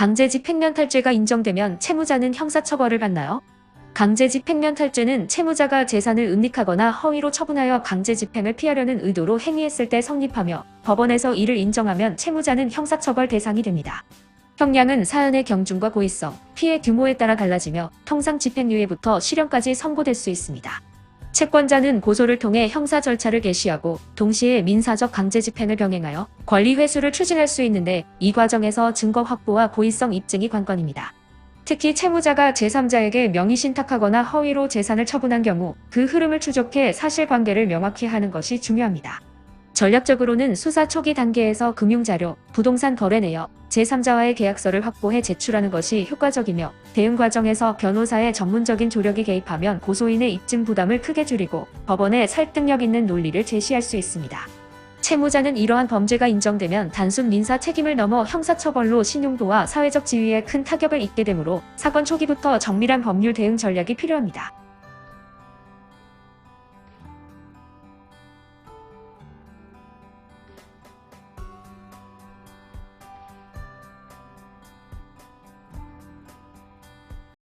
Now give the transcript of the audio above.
강제 집행면 탈죄가 인정되면 채무자는 형사처벌을 받나요? 강제 집행면 탈죄는 채무자가 재산을 은닉하거나 허위로 처분하여 강제 집행을 피하려는 의도로 행위했을 때 성립하며 법원에서 이를 인정하면 채무자는 형사처벌 대상이 됩니다. 형량은 사안의 경중과 고의성, 피해 규모에 따라 달라지며 통상 집행유예부터 실형까지 선고될 수 있습니다. 채권자는 고소를 통해 형사 절차를 개시하고 동시에 민사적 강제 집행을 병행하여 권리 회수를 추진할 수 있는데 이 과정에서 증거 확보와 고의성 입증이 관건입니다. 특히 채무자가 제3자에게 명의 신탁하거나 허위로 재산을 처분한 경우 그 흐름을 추적해 사실관계를 명확히 하는 것이 중요합니다. 전략적으로는 수사 초기 단계에서 금융자료, 부동산 거래 내역, 제3자와의 계약서를 확보해 제출하는 것이 효과적이며 대응 과정에서 변호사의 전문적인 조력이 개입하면 고소인의 입증 부담을 크게 줄이고 법원에 설득력 있는 논리를 제시할 수 있습니다. 채무자는 이러한 범죄가 인정되면 단순 민사 책임을 넘어 형사처벌로 신용도와 사회적 지위에 큰 타격을 입게 되므로 사건 초기부터 정밀한 법률 대응 전략이 필요합니다.